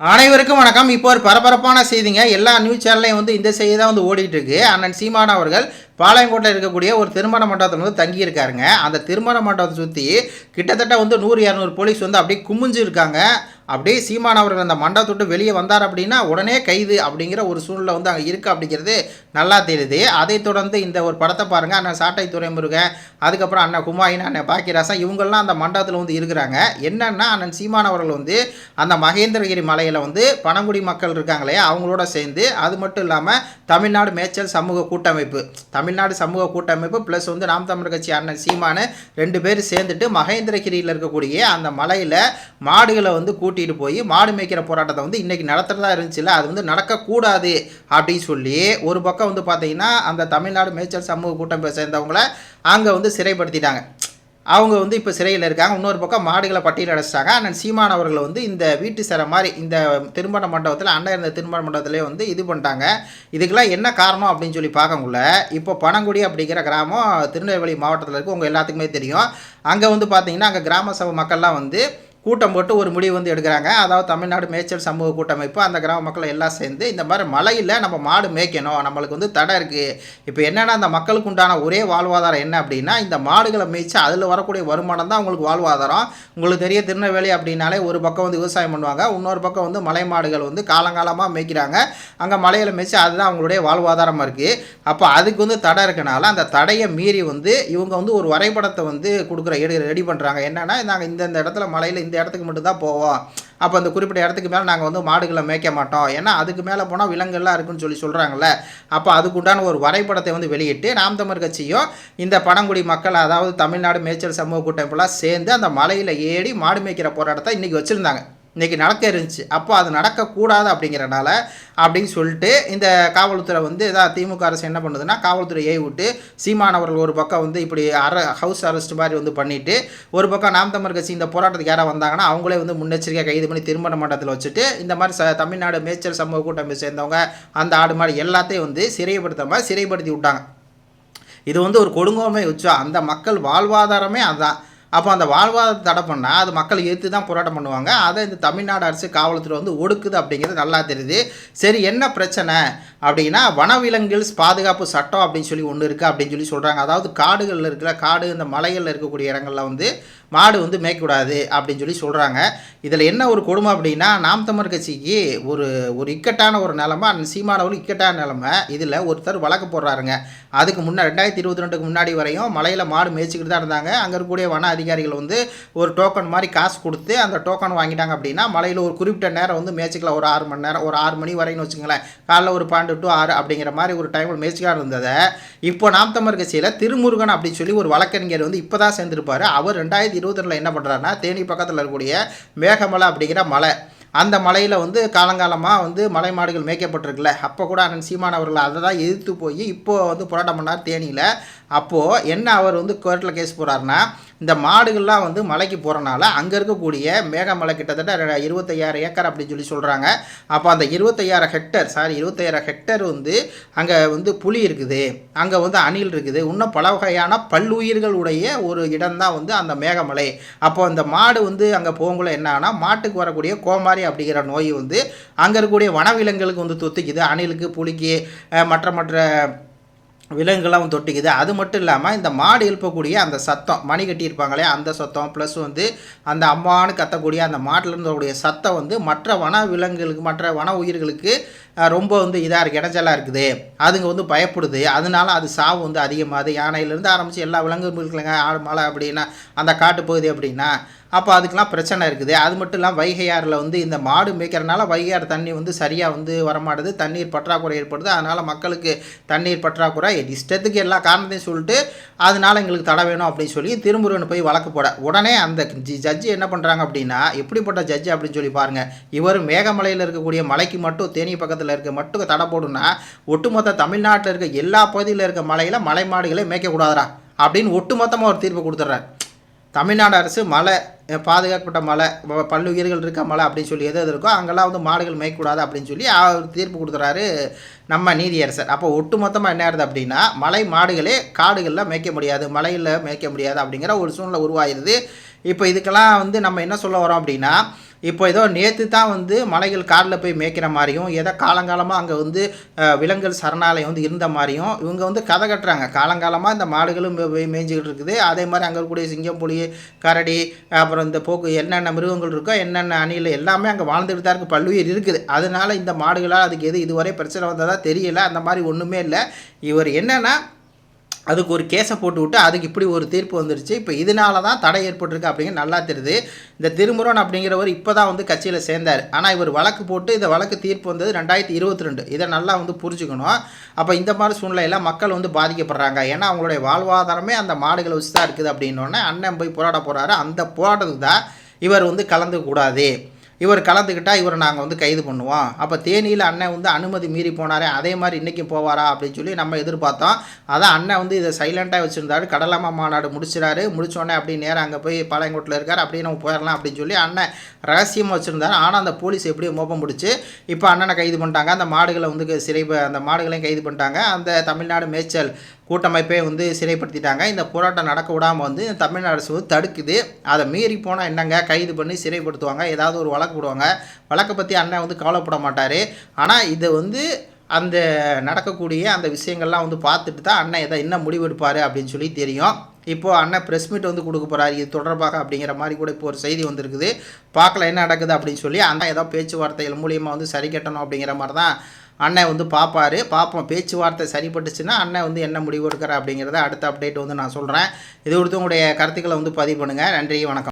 அனைவருக்கும் வணக்கம். இப்போ ஒரு பரபரப்பான செய்திங்க. எல்லா நியூஸ் சேனல்லையும் வந்து இந்த செய்தி தான் வந்து ஓடிட்டு இருக்கு. அண்ணன் சீமான் அவர்கள் பாளையங்கோட்டில் இருக்கக்கூடிய ஒரு திருமண மண்டபத்தில் வந்து தங்கியிருக்காருங்க. அந்த திருமண மண்டபத்தை சுற்றி கிட்டத்தட்ட வந்து நூறு இரநூறு போலீஸ் வந்து அப்படியே குமிஞ்சு இருக்காங்க அப்படியே சீமான் அவர்கள் அந்த மண்டபத்தை விட்டு வெளியே வந்தார் அப்படின்னா உடனே கைது அப்படிங்கிற ஒரு சூழ்நிலை வந்து அங்கே இருக்குது அப்படிங்கிறது நல்லா தெரியுது. அதைத் தொடர்ந்து இந்த ஒரு படத்தை பாருங்கள் அண்ணன் சாட்டை துறைமுருகன் அதுக்கப்புறம் அண்ணன் குமாயின் அண்ணன் பாக்கியராசன் இவங்கெல்லாம் அந்த மண்டபத்தில் வந்து இருக்கிறாங்க. என்னென்னா அண்ணன் சீமான் அவர்கள் வந்து அந்த மகேந்திரகிரி மலையில் வந்து பனங்குடி மக்கள் இருக்காங்களே அவங்களோட சேர்ந்து அது மட்டும் இல்லாமல் தமிழ்நாடு மேய்ச்சல் சமூக கூட்டமைப்பு தமிழ்நாடு சமூக கூட்டமைப்பு ப்ளஸ் வந்து நாம் தமிழர் கட்சி அண்ணன் சீமானு ரெண்டு பேர் சேர்ந்துட்டு மகேந்திரகிரியில் இருக்கக்கூடிய அந்த மலையில் மாடுகளை வந்து கூட்டிகிட்டு போய் மாடு மேய்க்கிற போராட்டத்தை வந்து இன்றைக்கி நடத்துகிறதா இருந்துச்சுல்ல அது வந்து நடக்கக்கூடாது அப்படின்னு சொல்லி ஒரு பக்கம் வந்து பார்த்தீங்கன்னா அந்த தமிழ்நாடு மேய்ச்சல் சமூக கூட்டம் சேர்ந்தவங்களை அங்கே வந்து சிறைப்படுத்திட்டாங்க. அவங்க வந்து இப்போ சிறையில் இருக்காங்க. இன்னொரு பக்கம் மாடுகளை பட்டியல் அடைச்சிட்டாங்க. அண்ணன் சீமான் அவர்களை வந்து இந்த வீட்டு சிறை மாதிரி இந்த திருமண மண்டபத்தில் அண்ணன் இருந்த திருமண மண்டபத்திலே வந்து இது பண்ணிட்டாங்க. இதுக்கெல்லாம் என்ன காரணம் அப்படின்னு சொல்லி பார்க்கக்குள்ள இப்போ பனங்குடி அப்படிங்கிற கிராமம் திருநெல்வேலி மாவட்டத்தில் இருக்குது உங்கள் எல்லாத்துக்குமே தெரியும். அங்கே வந்து பார்த்தீங்கன்னா அங்கே கிராம சபை மக்கள்லாம் வந்து கூட்டம் போட்டு ஒரு முடிவு வந்து எடுக்கிறாங்க. அதாவது தமிழ்நாடு மேய்ச்சல் சமூக கூட்டமைப்பு அந்த கிராம மக்கள் எல்லாம் சேர்ந்து இந்த மாதிரி மலையில் நம்ம மாடு மேய்க்கணும். நம்மளுக்கு வந்து தடை இருக்குது இப்போ என்னென்னா அந்த மக்களுக்கு உண்டான ஒரே வாழ்வாதாரம் என்ன அப்படின்னா இந்த மாடுகளை மேய்ச்சி அதில் வரக்கூடிய வருமானம் தான் உங்களுக்கு வாழ்வாதாரம். உங்களுக்கு தெரிய திருநெல்வேலி அப்படின்னாலே ஒரு பக்கம் வந்து விவசாயம் பண்ணுவாங்க. இன்னொரு பக்கம் வந்து மலை மாடுகள் வந்து காலங்காலமாக மேய்க்கிறாங்க. அங்கே மலையில் மேய்ச்சி அதுதான் அவங்களுடைய வாழ்வாதாரமாக இருக்குது அப்போ அதுக்கு வந்து தடை இருக்கனால அந்த தடையை மீறி வந்து இவங்க வந்து ஒரு வரைபடத்தை வந்து கொடுக்குற ரெடி பண்ணுறாங்க என்னென்னா நாங்கள் இந்த இடத்துல மலையில் இந்த இடத்துக்கு மட்டும்தான் போவோம். அப்போ அந்த குறிப்பிட்ட இடத்துக்கு மேலே நாங்கள் வந்து மாடுகளை மேய்க்க மாட்டோம். ஏன்னா அதுக்கு மேலே போனால் விலங்குகள்லாம் இருக்குன்னு சொல்லி சொல்கிறாங்கல்ல அப்போ அதுக்குண்டான ஒரு வரைபடத்தை வந்து வெளியிட்டு நாம் தமிழ் கட்சியும் இந்த பழங்குடி மக்கள் அதாவது தமிழ்நாடு மேய்ச்சல் சமூக கூட்டமைப்பெல்லாம் சேர்ந்து அந்த மலையில் ஏறி மாடு மேய்க்கிற போராட்டத்தை இன்றைக்கி வச்சுருந்தாங்க. இன்றைக்கி நடக்க இருந்துச்சு. அப்போ அது நடக்கக்கூடாது அப்படிங்கிறனால அப்படின்னு சொல்லிட்டு இந்த காவல்துறை வந்து இதாக திமுக அரசு என்ன பண்ணுதுன்னா காவல்துறை ஏவி விட்டு சீமானவர்கள் ஒரு பக்கம் வந்து இப்படி அர ஹவுஸ் அரெஸ்ட் மாதிரி வந்து பண்ணிவிட்டு ஒரு பக்கம் நாம் தமிழ் கட்சி இந்த போராட்டத்துக்கு யாராவது வந்தாங்கன்னா அவங்களே வந்து முன்னெச்சரிக்கையாக கைது பண்ணி திருமண மண்டலத்தில் வச்சுட்டு இந்த மாதிரி ச தமிழ்நாடு மேய்ச்சல் சமூக கூட்டமைப்பை சேர்ந்தவங்க அந்த ஆடு மாடு எல்லாத்தையும் வந்து சிறைப்படுத்துகிற மாதிரி சிறைப்படுத்தி விட்டாங்க. இது வந்து ஒரு கொடுங்கோமை உச்சம். அந்த மக்கள் வாழ்வாதாரமே அதுதான் அப்போ அந்த வாழ்வாதாரத்தை தடை பண்ணால் அது மக்கள் எதிர்த்து தான் போராட்டம் பண்ணுவாங்க. அதை இந்த தமிழ்நாடு அரசு காவல்துறை வந்து ஒடுக்குது அப்படிங்கிறது நல்லா தெரியுது. சரி என்ன பிரச்சனை? அப்படின்னா வனவிலங்குகள் பாதுகாப்பு சட்டம் அப்படின்னு சொல்லி ஒன்று இருக்குது அப்படின்னு சொல்லி சொல்கிறாங்க அதாவது காடுகளில் இருக்கிற காடு இந்த மலைகளில் இருக்கக்கூடிய இடங்களில் வந்து மாடு வந்து மேய்க்கக்கூடாது அப்படின்னு சொல்லி சொல்கிறாங்க இதில் என்ன ஒரு கொடுமை அப்படின்னா நாம் தமிழ் கட்சிக்கு ஒரு ஒரு இக்கட்டான ஒரு நிலமை அந்த சீமானவர்கள் இக்கட்டான நிலமை. இதில் ஒருத்தர் வழக்கு போடுறாருங்க. அதுக்கு முன்னே ரெண்டாயிரத்தி இருபத்தி ரெண்டுக்கு முன்னாடி வரையும் மலையில் மாடு மேய்ச்சிக்கிட்டு தான் இருந்தாங்க. அங்கே இருக்கக்கூடிய வன அதிகாரிகள் வந்து ஒரு டோக்கன் மாதிரி காசு கொடுத்து அந்த டோக்கன் வாங்கிட்டாங்க அப்படின்னா மலையில் ஒரு குறிப்பிட்ட நேரம் வந்து மேய்ச்சிக்கலாம் ஒரு ஆறு மணி நேரம் ஒரு ஆறு மணி வரைன்னு வச்சுங்களேன் காலைல ஒரு பன்னெண்டு டு ஆறு அப்படிங்கிற மாதிரி ஒரு டைமில் மேய்ச்சிக்காக இருந்ததை இப்போ நாம் தமிழ் கட்சியில் திருமுருகன் அப்படின்னு சொல்லி ஒரு வழக்கறிஞர் வந்து இப்போ தான் சேர்ந்துருப்பார். அவர் ரெண்டாயிரத்தி இருபத்தி ரெண்டில் என்ன பண்ணுறாருன்னா தேனி பக்கத்தில் இருக்கக்கூடிய மேகமலை அப்படிங்கிற மலை அந்த மலையில் வந்து காலங்காலமாக வந்து மலை மாடுகள் மேய்க்கப்பட்டிருக்குல்ல. அப்போ கூட அண்ணன் சீமான் அவர்கள் அதை தான் எதிர்த்து போய் இப்போது வந்து போராட்டம் பண்ணார் தேனியில். அப்போது என்ன அவர் வந்து கோர்ட்டில் கேஸ் போகிறாருன்னா இந்த மாடுகள்லாம் வந்து மலைக்கு போகிறனால அங்கே இருக்கக்கூடிய மேகமலை கிட்டத்தட்ட இருபத்தையாயிரம் ஏக்கர் அப்படின்னு சொல்லி சொல்கிறாங்க அப்போ அந்த இருபத்தையாயிரம் ஹெக்டர் சாரி இருபத்தையாயிரம் ஹெக்டர் வந்து அங்கே வந்து புலி இருக்குது. அங்கே வந்து அணில் இருக்குது. இன்னும் பல வகையான பல்லுயிர்களுடைய ஒரு இடம்தான் வந்து அந்த மேகமலை அப்போ அந்த மாடு வந்து அங்கே போகும்போது என்னன்னா மாட்டுக்கு வரக்கூடிய கோமாரி அப்படிங்கிற நோய் வந்து அங்கே இருக்கக்கூடிய வனவிலங்குகளுக்கு வந்து தொத்திக்குது. அணிலுக்கு புலிக்கு மற்ற மற்ற விலங்குகள்லாம் தொட்டிக்குது அது மட்டும் இல்லாமல் இந்த மாடு எழுப்பக்கூடிய அந்த சத்தம் மணி கட்டியிருப்பாங்களே அந்த சத்தம் ப்ளஸ் வந்து அந்த அம்மானு கத்தக்கூடிய அந்த மாட்டிலிருந்து வரக்கூடிய சத்தம் வந்து மற்ற வன விலங்குகளுக்கு மற்ற வன உயிர்களுக்கு ரொம்ப வந்து இதாக இருக்குது இடைஞ்சலாக இருக்குது. அதுங்க வந்து பயப்படுது. அதனால அது சாவு வந்து அதிகமாகுது. யானையிலேருந்து ஆரம்பித்து எல்லா விலங்குகளுக்குலங்க ஆடு மலை அப்படின்னா அந்த காட்டுப்பகுதி அப்படின்னா அப்போ அதுக்கெலாம் பிரச்சனை இருக்குது. அது மட்டும் இல்லாமல் வைகையாறில் வந்து இந்த மாடு மேய்க்கிறனால வைகையாறு தண்ணி வந்து சரியாக வந்து வரமாட்டுது. தண்ணீர் பற்றாக்குறை ஏற்படுது. அதனால் மக்களுக்கு தண்ணீர் பற்றாக்குறை இஷ்டத்துக்கு எல்லா காரணத்தையும் சொல்லிட்டு அதனால் எங்களுக்கு தடை வேணும் அப்படின்னு சொல்லி திருமுருகன் போய் வழக்கு போட. உடனே அந்த ஜட்ஜி என்ன பண்ணுறாங்க அப்படின்னா எப்படிப்பட்ட ஜட்ஜி அப்படின்னு சொல்லி பாருங்கள் இவர் மேகமலையில் இருக்கக்கூடிய மலைக்கு மட்டும் தேனி பக்கத்தில் இருக்க மட்டும் தடை போடுன்னா ஒட்டுமொத்த தமிழ்நாட்டில் இருக்க எல்லா பகுதியில் இருக்க மலையில் மலை மாடுகளை மேய்க்கக்கூடாதா அப்படின்னு ஒட்டுமொத்தமாக ஒரு தீர்ப்பு கொடுத்துட்றாரு. தமிழ்நாடு அரசு மலை பாதுகாக்கப்பட்ட மலை பல்லுயிர்கள் இருக்க மலை அப்படின்னு சொல்லி எது எது இருக்கோ அங்கெல்லாம் வந்து மாடுகள் மேய்க்கூடாது அப்படின்னு சொல்லி அவர் தீர்ப்பு கொடுத்துறாரு நம்ம நீதியரசர். அப்போ ஒட்டு மொத்தமாக என்ன ஆகுது அப்படின்னா மலை மாடுகளே காடுகளில் மேய்க்க முடியாது மலையில் மேய்க்க முடியாது அப்படிங்கிற ஒரு சூழ்நிலை உருவாயிருது. இப்போ இதுக்கெல்லாம் வந்து நம்ம என்ன சொல்ல வரோம் அப்படின்னா இப்போ ஏதோ நேற்று தான் வந்து மலைகள் காட்டில் போய் மேய்க்கிற மாதிரியும் ஏதோ காலங்காலமாக அங்கே வந்து விலங்குகள் சரணாலயம் வந்து இருந்த மாதிரியும் இவங்க வந்து கதை கட்டுறாங்க. காலங்காலமாக இந்த மாடுகளும் மே- போய் மேய்ஞ்சிக்கிட்டு இருக்குது. அதே மாதிரி அங்கே இருக்கக்கூடிய சிங்கம் புலி கரடி அப்புறம் இந்த போக்கு என்னென்ன மிருகங்கள் இருக்கோ என்னென்ன அணியில் எல்லாமே அங்கே வாழ்ந்துட்டு தான் இருக்குது பல்லுயிர் இருக்குது. அதனால இந்த மாடுகளால் அதுக்கு எது இதுவரை பிரச்சனை வந்ததாக தெரியல. அந்த மாதிரி ஒன்றுமே இல்லை. இவர் என்னென்னா அதுக்கு ஒரு கேஸை போட்டு விட்டு அதுக்கு இப்படி ஒரு தீர்ப்பு வந்துருச்சு. இப்போ இதனால தான் தடை ஏற்பட்டிருக்கு அப்படிங்கிற நல்லா தெரியுது. இந்த திருமுருகன் அப்படிங்கிறவர் இப்போ தான் வந்து கட்சியில் சேர்ந்தார். ஆனால் இவர் வழக்கு போட்டு இந்த வழக்கு தீர்ப்பு வந்தது ரெண்டாயிரத்தி இருபத்தி ரெண்டு இதை நல்லா வந்து புரிஞ்சுக்கணும். அப்போ இந்த மாதிரி சூழ்நிலையில் மக்கள் வந்து பாதிக்கப்படுறாங்க. ஏன்னா அவங்களுடைய வாழ்வாதாரமே அந்த மாடுகளை வச்சு தான் இருக்குது அப்படின்னோடனே அண்ணன் போய் போராட போகிறாரு அந்த போராட்டத்துக்கு தான் இவர் வந்து கலந்துக்கூடாது இவர் கலந்துக்கிட்டால் இவரை நாங்கள் வந்து கைது பண்ணுவோம். அப்போ தேனியில் அண்ணன் வந்து அனுமதி மீறி போனாரே அதே மாதிரி இன்றைக்கும் போவாரா அப்படின்னு சொல்லி நம்ம எதிர்பார்த்தோம். அதான் அண்ணன் வந்து இதை சைலண்ட்டாக வச்சுருந்தாரு. கடலாமா மாநாடு முடிச்சிடாரு. முடிச்சோடனே அப்படி நேராக அங்கே போய் பாளையங்கோட்டில் இருக்கார். அப்படியே நம்ம போயிடலாம் அப்படின்னு சொல்லி அண்ணன் ரகசியமாக வச்சுருந்தாரு. ஆனால் அந்த போலீஸ் எப்படியோ மோப்பம் பிடிச்சி இப்போ அண்ணனை கைது பண்ணிட்டாங்க. அந்த மாடுகளை வந்து சிறை அந்த மாடுகளையும் கைது பண்ணிட்டாங்க. அந்த தமிழ்நாடு மேய்ச்சல் கூட்டமைப்பே வந்து சிறைப்படுத்திட்டாங்க. இந்த போராட்டம் நடக்க விடாமல் வந்து தமிழ்நாடு அரசு வந்து தடுக்குது. அதை மீறி போனால் என்னங்க? கைது பண்ணி சிறைப்படுத்துவாங்க. ஏதாவது ஒரு வழக்கு போடுவாங்க. வழக்கை பற்றி அண்ணன் வந்து கவலைப்பட மாட்டார். ஆனால் இதை வந்து அந்த நடக்கக்கூடிய அந்த விஷயங்கள்லாம் வந்து பார்த்துட்டு தான் அண்ணன் எதை என்ன முடிவெடுப்பார் அப்படின்னு சொல்லி தெரியும். இப்போது அண்ணன் ப்ரெஸ் மீட் வந்து கொடுக்க போகிறாரு இது தொடர்பாக அப்படிங்கிற மாதிரி கூட இப்போ ஒரு செய்தி வந்திருக்குது. பார்க்கல என்ன நடக்குது அப்படின்னு சொல்லி அண்ணன் ஏதோ பேச்சுவார்த்தைகள் மூலியமாக வந்து சரி கட்டணும் அப்படிங்கிற மாதிரி தான் அண்ணன் வந்து பார்ப்பாரு பார்ப்போம் பேச்சுவார்த்தை சரிப்பட்டுச்சுன்னா அண்ணன் வந்து என்ன முடிவு எடுக்கிறார் அப்படிங்கிறத அடுத்த அப்டேட் வந்து நான் சொல்கிறேன் இது கொடுத்து உங்களுடைய கருத்துக்களை வந்து பதிவு பண்ணுங்கள் நன்றி வணக்கம்.